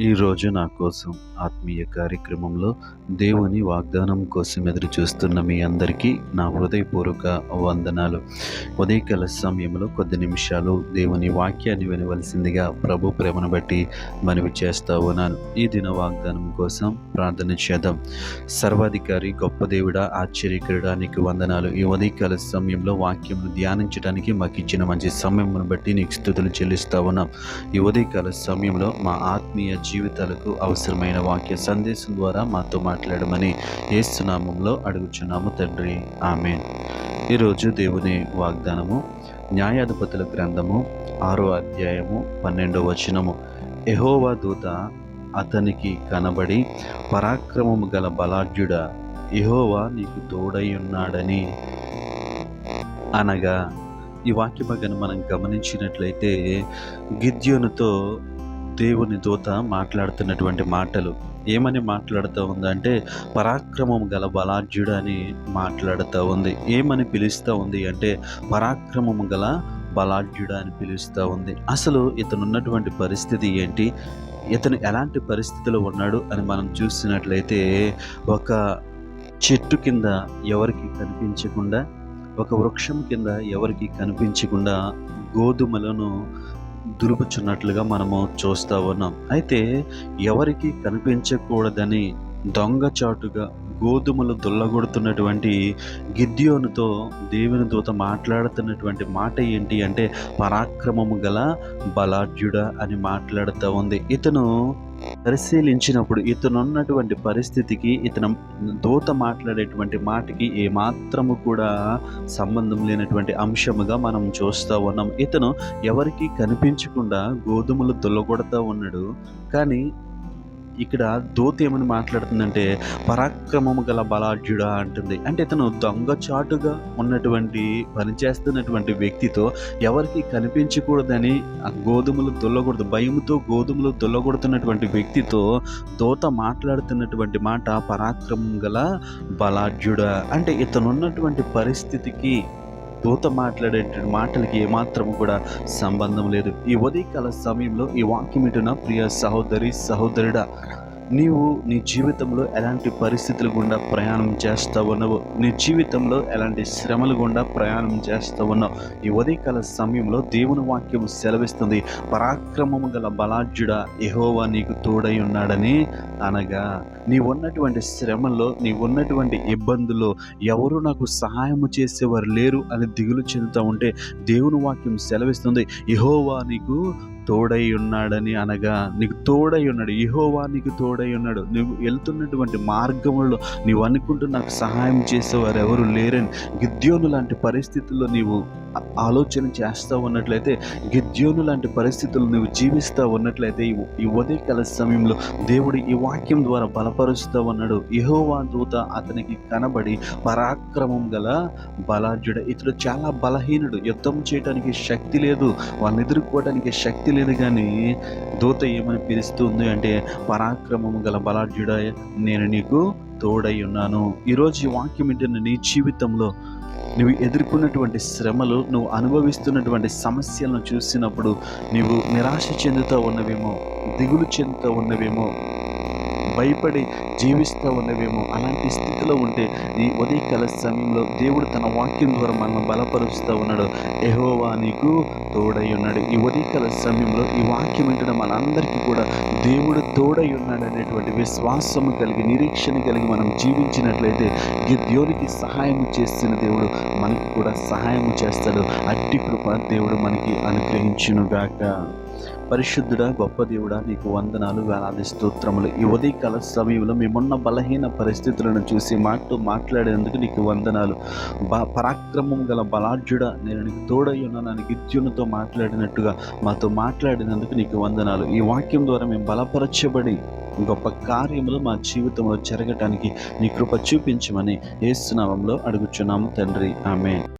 ఈరోజు నా కోసం ఆత్మీయ కార్యక్రమంలో దేవుని వాగ్దానం కోసం ఎదురు చూస్తున్న మీ అందరికీ నా హృదయపూర్వక వందనాలు. ఉదయకాల సమయంలో కొద్ది నిమిషాలు దేవుని వాక్యాన్ని వినవలసిందిగా ప్రభు ప్రేమను బట్టి మనవి చేస్తా ఉన్నాను. ఈ దిన వాగ్దానం కోసం ప్రార్థన చేద్దాం. సర్వాధికారి గొప్ప దేవుడా ఆశ్చర్యకరుడా నీకు వందనాలు. ఈ ఉదయకాల సమయంలో వాక్యం ధ్యానించడానికి మాకు ఇచ్చిన మంచి సమయం బట్టి నీకు స్థుతులు చెల్లిస్తా ఉన్నాం. ఈ ఉదయకాల సమయంలో మా ఆత్మీయ జీవితాలకు అవసరమైన వాక్య సందేశం ద్వారా మాతో మాట్లాడమని ఏసునామంలో అడుగుచున్నాము తండ్రి. ఆమె ఈరోజు దేవుని వాగ్దానము న్యాయాధిపతుల గ్రంథము ఆరో అధ్యాయము పన్నెండో వచనము. ఎహోవా దూత అతనికి కనబడి పరాక్రమము గల బలాఢ్యుడ ఎహోవా నీకు తోడై ఉన్నాడని అనగా ఈ వాక్య భాగాన్ని మనం గమనించినట్లయితే గిద్యోనుతో దేవుని దూత మాట్లాడుతున్నటువంటి మాటలు. ఏమని మాట్లాడుతూ ఉందంటే పరాక్రమం గల బలాఢ్యుడు అని మాట్లాడుతూ ఉంది. ఏమని పిలుస్తూ ఉంది అంటే పరాక్రమం గల బలాఢ్యుడు అని పిలుస్తూ ఉంది. అసలు ఇతను ఉన్నటువంటి పరిస్థితి ఏంటి? ఇతను ఎలాంటి పరిస్థితిలో ఉన్నాడు అని మనం చూసినట్లయితే ఒక చెట్టు కింద ఎవరికి కనిపించకుండా ఒక వృక్షం కింద ఎవరికి కనిపించకుండా గోధుమలను దులుపుచున్నట్లుగా మనము చూస్తూ ఉన్నాం. అయితే ఎవరికి కనిపించకూడదని దొంగచాటుగా గోధుమలు దుల్లగొడుతున్నటువంటి గిద్యోనుతో దేవుని దూత మాట్లాడుతున్నటువంటి మాట ఏంటి అంటే పరాక్రమము గల బలాఢ్యుడ అని మాట్లాడుతూ ఉంది. ఇతను పరిశీలించినప్పుడు ఇతనున్నటువంటి పరిస్థితికి ఇతను దూత మాట్లాడేటువంటి మాటకి ఏమాత్రము కూడా సంబంధం లేనటువంటి అంశముగా మనం చూస్తూ ఉన్నాం. ఇతను ఎవరికి కనిపించకుండా గోధుమలు దుల్లగొడతా ఉన్నాడు. కానీ ఇక్కడ దూత ఏమని మాట్లాడుతుందంటే పరాక్రమము గల బలాఢ్యుడా అంటుంది. అంటే ఇతను దొంగచాటుగా ఉన్నటువంటి పనిచేస్తున్నటువంటి వ్యక్తితో ఎవరికి కనిపించకూడదని ఆ గోధుమలు దొల్లకూడదు భయముతో గోధుమలు దొల్లగొడుతున్నటువంటి వ్యక్తితో దూత మాట్లాడుతున్నటువంటి మాట పరాక్రమం గల బలాఢ్యుడా. అంటే ఇతనున్నటువంటి పరిస్థితికి దూత మాట్లాడే మాటలకి ఏమాత్రం కూడా సంబంధం లేదు. ఈ ఉదయకాల సమయంలో ఈ వాక్యం ఇటున ప్రియ సహోదరి సహోదరుడా నీవు నీ జీవితంలో ఎలాంటి పరిస్థితులు గుండా ప్రయాణం చేస్తూ ఉన్నావు నీ జీవితంలో ఎలాంటి శ్రమలు గుండా ప్రయాణం చేస్తూ ఉన్నావు? ఈ ఉదయకాల సమయంలో దేవుని వాక్యం సెలవిస్తుంది. పరాక్రమము గల బలాఢ్యుడ ఎహోవా నీకు తోడై ఉన్నాడని అనగా నీ ఉన్నటువంటి శ్రమల్లో నీ ఉన్నటువంటి ఇబ్బందుల్లో ఎవరు నాకు సహాయము చేసేవారు లేరు అని దిగులు చెందుతూ ఉంటే దేవుని వాక్యం సెలవిస్తుంది. ఎహోవా నీకు తోడై ఉన్నాడని అనగా నీకు తోడై ఉన్నాడు ఇహోవా నీకు తోడై ఉన్నాడు నువ్వు వెళ్తున్నటువంటి మార్గంలో నీవు అనుకుంటూ నాకు సహాయం చేసేవారు ఎవరు లేరని గిద్యోను లాంటి పరిస్థితుల్లో నీవు ఆలోచన చేస్తూ ఉన్నట్లయితే గిద్యోను లాంటి పరిస్థితులు నువ్వు జీవిస్తూ ఉన్నట్లయితే ఈ ఉదయకాల సమయంలో దేవుడు ఈ వాక్యం ద్వారా బలపరుస్తూ ఉన్నాడు. యహోవా దూత అతనికి కనబడి పరాక్రమం గల బలాఢ్యుడు ఇతడు చాలా బలహీనుడు. యుద్ధం చేయడానికి శక్తి లేదు. వాళ్ళని ఎదుర్కోవడానికి శక్తి లేదు కానీ దూత ఏమని పిలుస్తుంది అంటే పరాక్రమం గల బలాఢ్యుడ నేను నీకు తోడై ఉన్నాను ఈరోజు ఈ వాక్యం ఏంటంటే నీ జీవితంలో నువ్వు ఎదుర్కొన్నటువంటి శ్రమలు నువ్వు అనుభవిస్తున్నటువంటి సమస్యలను చూసినప్పుడు నీవు నిరాశ చెందుతూ ఉన్నవేమో దిగులు చెందుతూ ఉన్నవేమో భయపడి జీవిస్తూ ఉన్నవేమో. అలాంటి స్థితిలో ఉంటే ఈ ఉదయకాల సమయంలో దేవుడు తన వాక్యం ద్వారా మనం బలపరుస్తూ ఉన్నాడు. ఎహోవా నీకు తోడై ఉన్నాడు. ఈ ఉదయకాల సమయంలో ఈ వాక్యం వింటున్న మనందరికీ కూడా దేవుడు తోడై ఉన్నాడు అనేటువంటి విశ్వాసము కలిగి నిరీక్షణ కలిగి మనం జీవించినట్లయితే దేవునికి సహాయం చేస్తున్న దేవుడు మనకి కూడా సహాయం చేస్తాడు. అట్టి కృప దేవుడు మనకి అనుగ్రహించునుగాక. పరిశుద్ధుడా గొప్ప దేవుడా నీకు వందనాలు వేలాది స్తోత్రములు. ఈ ఉదయకాల సమయంలో మేమున్న బలహీన పరిస్థితులను చూసి మాటతో మాట్లాడేందుకు నీకు వందనాలు. బ పరాక్రమం గల బలాఢ్యుడ నేను నీకు తోడై ఉన్నాను మాట్లాడినట్టుగా మాతో మాట్లాడినందుకు నీకు వందనాలు. ఈ వాక్యం ద్వారా మేము బలపరచబడి గొప్ప కార్యములు మా జీవితంలో జరగటానికి నీ కృప చూపించమని ఏసునామంలో అడుగుచున్నాము తండ్రి. ఆమె